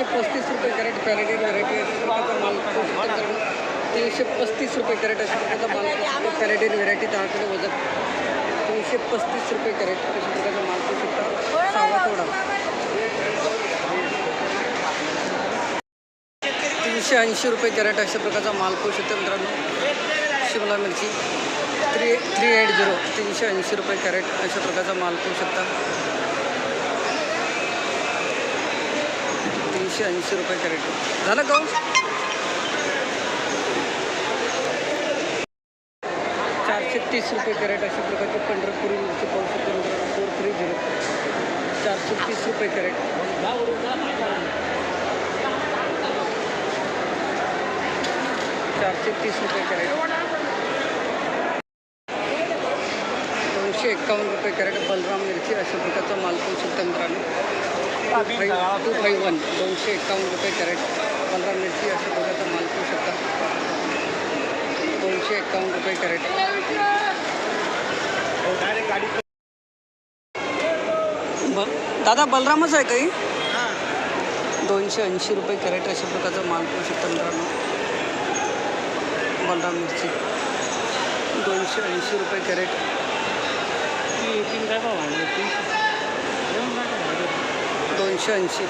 तीनशे पस्तीस रुपये कॅरेट पॅरेटी व्हरायटी अशा प्रकारचा माल तीनशे पस्तीस रुपये कॅरेट अशा प्रकारचा माल पाहू व्हरायटी दहा वजन तीनशे पस्तीस रुपये कॅरेट अशा प्रकारचा माल पाहू शकता सहावा तोडा. तीनशे ऐंशी रुपये कॅरेट अशा प्रकारचा माल पाहू शकता मित्रांनो शिमला मिरची थ्री थ्री एट झिरो तीनशे ऐंशी रुपये कॅरेट अशा प्रकारचा माल पोहू शकता तीनशे ऐंशी रुपये कॅरेट. झालं का चारशे तीस रुपये कॅरेट अशा प्रकारचे पंढरपुरी मिरची पाहू शकतो फोर थ्री झिरो. चारशे तीस रुपये कॅरेट. चारशे तीस रुपये कॅरेट. दोनशे एक्कावन्न रुपये कॅरेट बलराम मिरची अशा प्रकारचा माल पाहू शकता मित्रांनो. टू फाईव्ह वन दोनशे एक्कावन्न रुपये कॅरेट पंधरा मिरची अशा तर माल पाहू शकता दोनशे एक्कावन्न रुपये कॅरेट ब दादा बलरामच आहे काही? दोनशे ऐंशी रुपये कॅरेट अशा प्रकारचा माल करू शकता मित्रांनो. बलराम मिरची. दोनशे ऐंशी रुपये कॅरेट. दोनशे ऐंशी.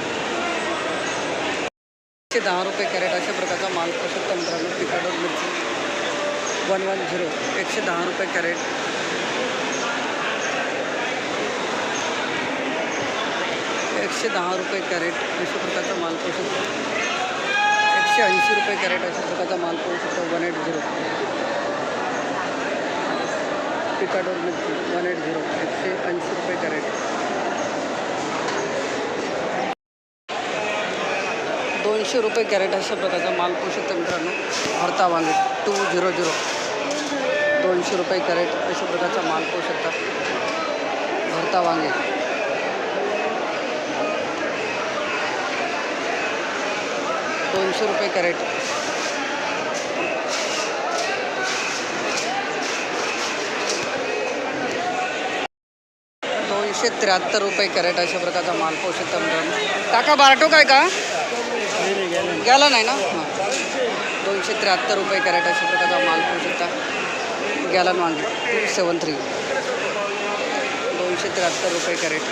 एकशे दहा रुपये कॅरेट अशा प्रकारचा माल पाहू शकता मित्रांनो पिकाडोर मिरची. वन वन झिरो, एकशे दहा रुपये कॅरेट. एकशे दहा रुपये कॅरेट अशा प्रकारचा माल पाहू एकशे ऐंशी रुपये कॅरेट अशा प्रकारचा माल पाहू शकतो वन एट झिरो. पिकाडोर मिरची वन एट झिरो, एकशे ऐंशी रुपये कॅरेट. दोनशे रुपये कॅरेट अशा प्रकारचा माल पाहू मित्रांनो. भरता वांगे टू झिरो झिरो दोनशे रुपये कॅरेट अशा प्रकारचा माल पाहू शकता भरता वांगे. दोनशे रुपये कॅरेट. दोनशे त्र्याहत्तर रुपये कॅरेट अशा प्रकारचा माल पाहू शकता मित्रांनो. काका बारटो काय का? गेला नाही ना? दोनशे त्र्याहत्तर रुपये कॅरेट अशा प्रकारचा माल पाहू शकता. गॅलन वांगे टू सेवन थ्री दोनशे त्र्याहत्तर रुपये कॅरेट.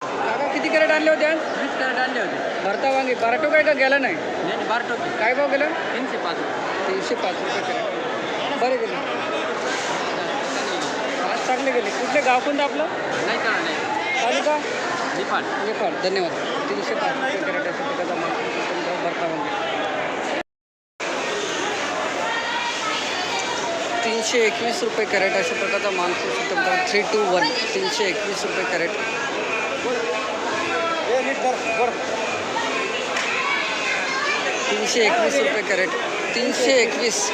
काका किती कॅरेट आणले होते आज? वीस कॅरेट आणले होते. भरता वांगे बाराटो काय का? गेला नाही? नाही बार टोके काय भाव गेलं? तीनशे पाच रुपये. तीनशे पाच रुपये कॅरेट. बरे गेले. आज चांगले गेले. कुठले गाव कोणतं आपलं? नाही करा नाही. तालुका? धन्यवाद। तीनशे तीनशे एकवीस रुपये कॅरेट अशा प्रकारचा थ्री टू वन तीनशे एकवीस रुपये कॅरेट. तीनशे एकवीस रुपये कॅरेट. तीनशे एकवीस.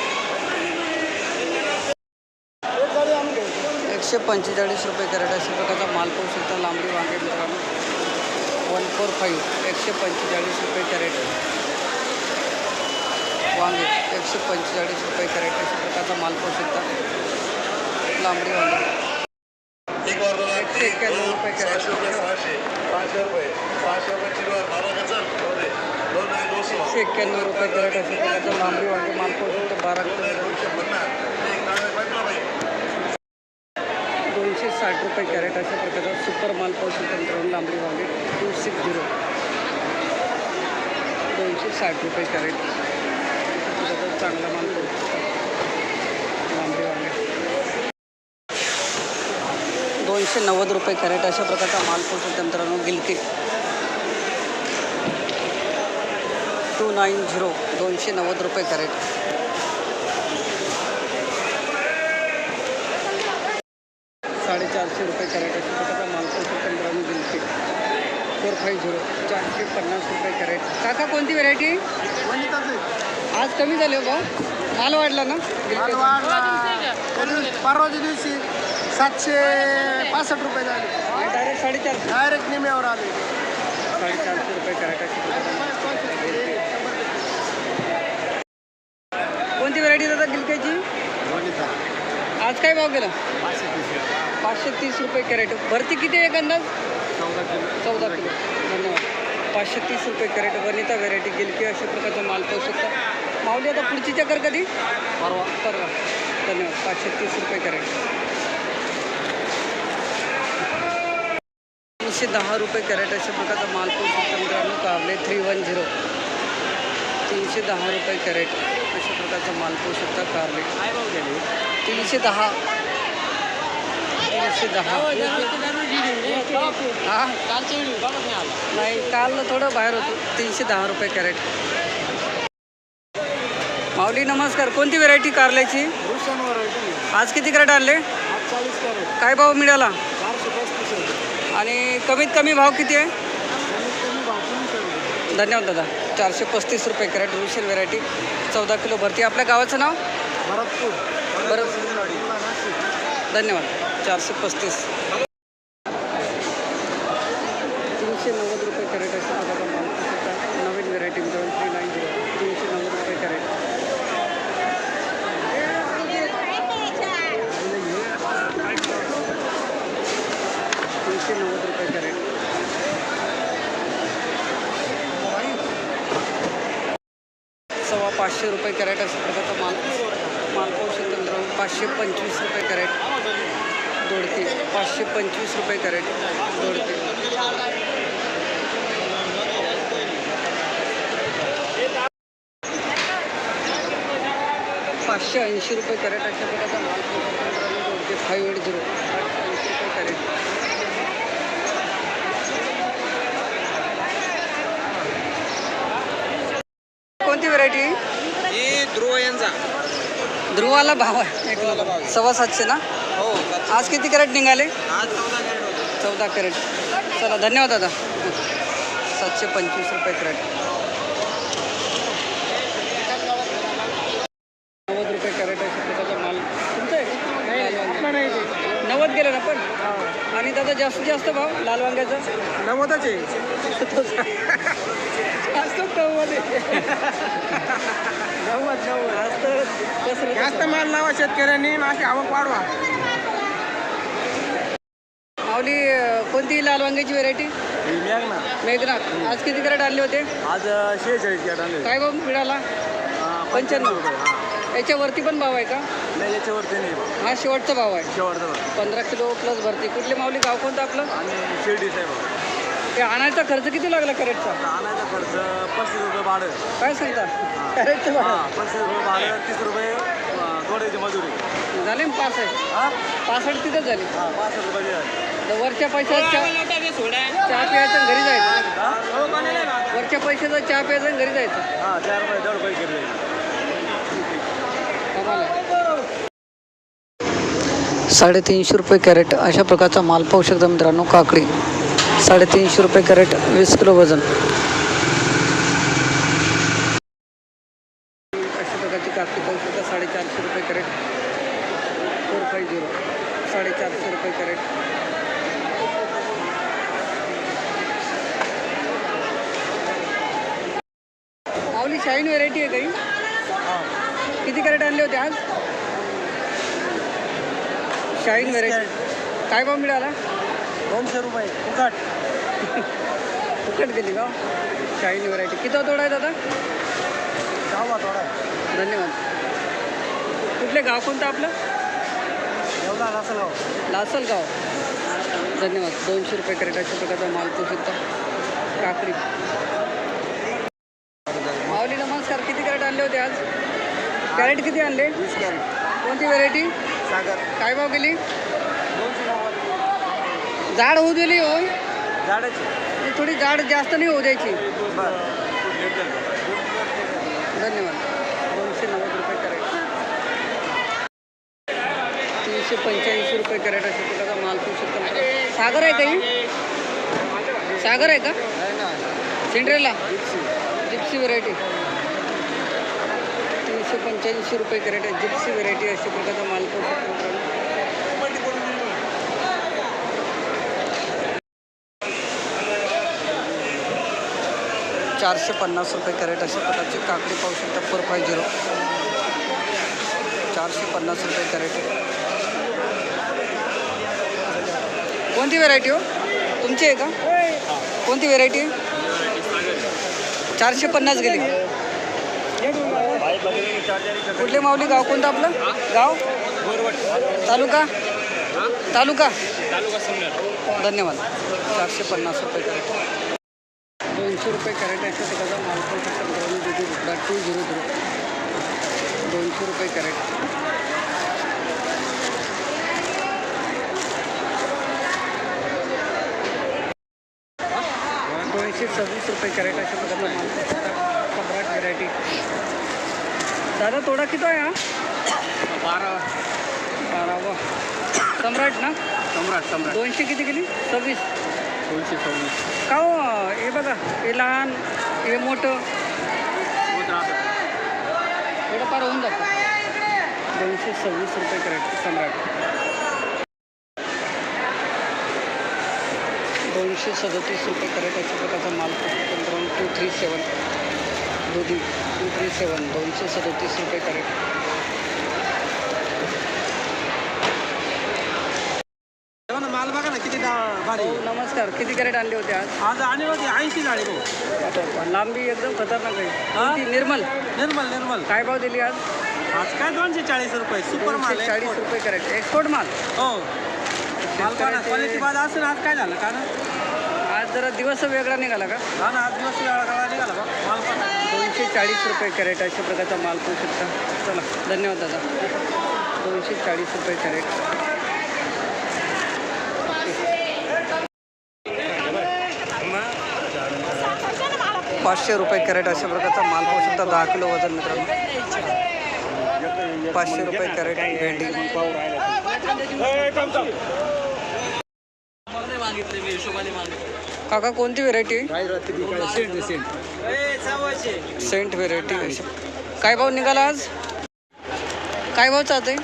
एकशे पंचेचाळीस रुपये कॅरेट अशा प्रकारचा माल पाहू शकता. लांबडी वांगे मित्रांनो. One four five. एकशे पंचेचाळीस रुपये कॅरेट. वांगे. एकशे पंचेचाळीस रुपये कॅरेट अशा प्रकारचा माल पाहू शकता. लांबडी वांगे. एकशे एक्क्याण्णव रुपये कॅरेट. एकशे एक्क्याण्णव रुपये कॅरेट अशा प्रकारचा लांबडी वांगे माल पाहू शकता. बारा दोनशे साठ रुपये कॅरेट अशा प्रकारचा सुपर माल पाहू शकता मित्रांनो लांबडी वांगे टू सिक्स झिरो दोनशे साठ रुपये कॅरेट. चांगला माल लांबडी वांगे दोनशे नव्वद रुपये कॅरेट अशा प्रकारचा माल पाहू तंत्रानं गिलके. टू नाईन झिरो दोनशे नव्वद रुपये कॅरेट. साडेचारशे रुपये कॅरेट अशा प्रकारचा माल पाहू तंत्रानं गिलके. फोर फाईव्ह झिरो चारशे पन्नास रुपये कॅरेट. काका कोणती व्हरायटी आज कमी झाले हो भाऊ. माल वाढला ना? गिलके परवाच्या दिवशी सातशे पासष्ट रुपये झाले. डायरेक्ट साडेचारशे. डायरेक्ट निम्यावर आले. साडेचारशे रुपये कॅरेट अशा प्रकारचा माल. कोणती व्हरायटी दादा गिलक्याची? आज काय भाव गेला? पाचशे तीस रुपये कॅरेट. भरती किती आहे एक अंदाज चौदा किलो. धन्यवाद. पाचशे तीस रुपये कॅरेट. वनिता व्हेरायटी की अशा प्रकारचा माल पाहू शकता. माऊली आता पुढची चक्कर कधी? परवा. परवा. धन्यवाद. पाचशे तीस रुपये कॅरेट. तीनशे दहा रुपये कॅरेट अशा प्रकारचा माल पाहू शकता मित्रांनो. काबले थ्री वन झिरो तीनशे दहा रुपये कॅरेट अशा प्रकारचा माल पाहू शकता कारले. काय भाव गेले? तीनशे दहा. तीनशे दहा. हा नाही काल थोडं बाहेर होतो. तीनशे दहा रुपये कॅरेट. माऊली नमस्कार. कोणती व्हेरायटी कारल्याची? आज किती कॅरेट आणले? काय भाव मिळाला? आणि कमीत कमी भाव किती आहे? धन्यवाद दादा. चारशे पस्तीस रुपये कॅरेट रुशियन व्हेरायटी चौदा किलो भरती. आपल्या गावाचं नाव? भरतपूर. बरं. धन्यवाद. चारशे पस्तीस तीनशे नव्वद रुपये कॅरेट अशा प्रकारचा माल होता नवीन व्हेरायटी मिळून थ्री नाईन झिरो तीनशे नव्वद रुपये कॅरेट तीनशे नव्वद रुपये कॅरेट सव्वा पाचशे रुपये कॅरेट अशा प्रकारचा माल माल पाहू पाचशे पंचवीस रुपये कॅरेट दोडते पाचशे पंचवीस रुपये कॅरेट दोडते पाचशे ऐंशी रुपये कॅरेट अशा प्रकारचा माल. पाहू फाईव्ह एट झिरो ऐंशी रुपये कॅरेट कोणती व्हरायटी हे ध्रुव यांचा ध्रुवाला भाव आहे. एक सव्वा सातशे ना? हो. आज किती कॅरेट निघाले? आज चौदा कॅरेट होतं. चौदा कॅरेट. चला धन्यवाद दादा. सातशे पंचवीस रुपये कॅरेट. नव्वद रुपये कॅरेट आहे माल. तुमचं आहे? नव्वद गेलं ना पण? आणि दादा जास्तीत जास्त भाव लाल वांग्याचा? नव्वदच आहे. जास्त नव्वद आहे. नव्वद नव्वद आज तर कसं जास्त माल लावा शेतकऱ्यांनी नाशी आवक वाढवा. माऊली कोणती लाल वांग्याची व्हेरायटी ना मेघनाथ. आज किती कॅरेट आणले होते? आज शेहेचाळीस कॅट आणले काय भाव मिळाला? पंच्याण्णव याच्यावरती पण भाव आहे का? नाही याच्यावरती नाही हा शेवटचा भाव आहे. शेवटचा पंधरा किलो प्लस भरती. कुठले माऊली गाव कोणतं आपलं? आणि शिर्डी साहेब. ते आणायचा खर्च किती लागला कॅरेटचा? आणायचा खर्च पस्तीस रुपये भाडं. काय सांगता? कॅरेटचं भाडं. हां पस्तीस रुपये भाडं तीस रुपये थोड्याची मजुरी. झाले ना पास आहे हां? पासष्ट तिथंच झाली. हां पासष्ट रुपये झाले. तर वरच्या पैशाचा चहा चहा प्यायचा आणि घरी जायचं. हां? वरच्या पैशाचा चहा प्यायचा आणि घरी जायचं. हां चार रुपये दहा रुपये घेतले कमाल आहे. साडेतीनशे रुपये कॅरेट अशा प्रकारचा माल पाहू शकता मित्रांनो काकडी. साडेतीनशे रुपये कॅरेट वीस किलो वजन. अशा प्रकारची काकडी पाहू शकता. साडेचारशे रुपये कॅरेट. फोर फाईव्ह झिरो साडेचारशे रुपये कॅरेट. माऊली शाईन व्हेरायटी आहे काही? किती कॅरेट आणले होते आज? शाईन व्हेरायटी काय भाव मिळाला? दोनशे रुपये. फुकट. फुकट गेली का? शाईन व्हेरायटी किती तोडा आहे दादा? गावा थोडा धन्यवाद. कुठले गाव कोणतं आपलं? एवढा असं गाव लासलगाव. धन्यवाद. दोनशे रुपये कॅरेट अशा प्रकारचा माल तो सुद्धा काकडी. माऊली नमस्कार. किती कॅरेट आणले होते आज? कॅरेट किती आणले? वीस कॅरेट कोणती व्हेरायटी सागर. काय भाव गेली? जाड होऊ दिली हो झाडाची. ती थोडी जाड जास्त नाही होऊ द्यायची. धन्यवाद. दोनशे नव्वद रुपये कॅरेट. तीनशे पंच्याऐंशी रुपये कॅरेट अशा प्रकारचा माल तू शकतो. सागर आहे काही? सागर आहे का? सिंड्रेला? Gypsy variety. तीनशे पंच्याऐंशी रुपये कॅरेट आहे. जिप्सी व्हेरायटी अशा प्रकारचा माल पाहू शकतो. चारशे पन्नास रुपये कॅरेट अशा प्रकारची काकडी पाहू शकता. Four five zero. चारशे पन्नास रुपये कॅरेट. कोणती व्हेरायटी हो? तुमची आहे का? कोणती व्हेरायटी चारशे पन्नास गेली. कुठले माऊली गाव कोणतं आपलं? गाव? तालुका? तालुका? धन्यवाद. चारशे पन्नास रुपये कॅरेट. दोनशे रुपये कॅरेट आहे त्याचा माल पण शकता मित्रांनो दुधी भुकडा टू झिरो झिरो. दोनशे रुपये कॅरेट दोनशे सव्वीस रुपये कॅरेट अशा प्रकारचा माल. सम्राट व्हेरायटी दादा तोडा किती आहे हा? बारा बारावा. सम्राट ना? सम्राट सम्राट. दोनशे किती गेली सव्वीस. दोनशे सव्वीस. का हो? हे बघा हे लहान हे मोठं. थोडंफार होऊन जातं. दोनशे सव्वीस रुपये कॅरेट सम्राट. दोनशे सदतीस रुपये कॅरेट अशा प्रकारचा माल मित्रांनो टू थ्री सेवन दुधी टू थ्री सेवन दोनशे सदतीस रुपये कॅरेट. माल बघा ना किती डा- भारी. हो नमस्कार. किती कॅरेट आणले होते आज? आज आणि होती ऐंशी झाली भाऊ. लांबी एकदम खतरनाक आहे. कोणती? निर्मल. निर्मल निर्मल. काय भाव दिली आज? आज काय दोनशे चाळीस रुपये सुपर माल चाळीस. रुपये कॅरेट. एक्सपोर्ट माल? हो. माल बघा शेतकऱ्याचे- क्वालिटी बाद असेल आज काय झालं? का ना? आज जरा दिवस वेगळा निघाला का? हा ना आज दिवस वेळा काळा निघाला बा. माल दोनशे चाळीस रुपये कॅरेट अशा प्रकारचा माल पाहू शकता चला धन्यवाद दादा. दोनशे चाळीस रुपये कॅरेट. पाचशे रुपये कॅरेट अशा प्रकारचा माल पाहू शकता. दहा किलो वजन मित्रांनो. पाचशे रुपये कॅरेट भेंडी. काका कोणती व्हेरायटी सेंट व्हेरायटी काय भाव निघाला आज? काय भाव चालते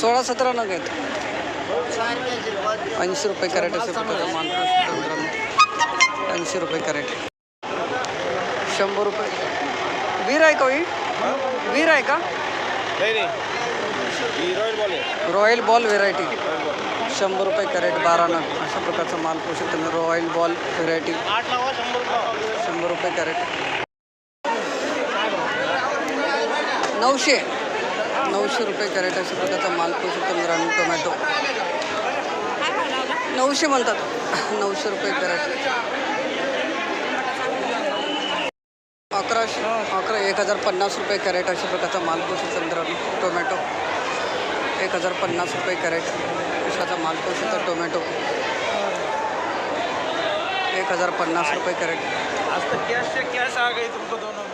सोळा सतरा नग आहेत. ऐंशी रुपये कॅरेट असे प्रकारचा माल ऐंशी रुपये कॅरेट. शंभर रुपये. वीर आहे का ही? वीर आहे का? रॉयल बॉल आहे. Royal ball variety. शंभर रुपये कॅरेट बारा नग अशा प्रकारचा माल पाहू शकता मी रॉयल बॉल व्हेरायटी. शंभर रुपये शंभर रुपये कॅरेट. नऊशे. नऊशे रुपये कॅरेट अशा प्रकारचा माल पाहू शकतो मित्रांनो टोमॅटो. नऊशे म्हणतात. नऊशे रुपये कॅरेट. अकराशे अकरा एक हजार पन्नास रुपये कॅरेट अशा प्रकारचा माल पाहू टोमॅटो. एक हजार पन्नास रुपये कॅरेट अशाचा माल टोमॅटो. एक हजार पन्नास रुपये कॅरेट. आज तर कैश कॅश आ गई तुमको दोनों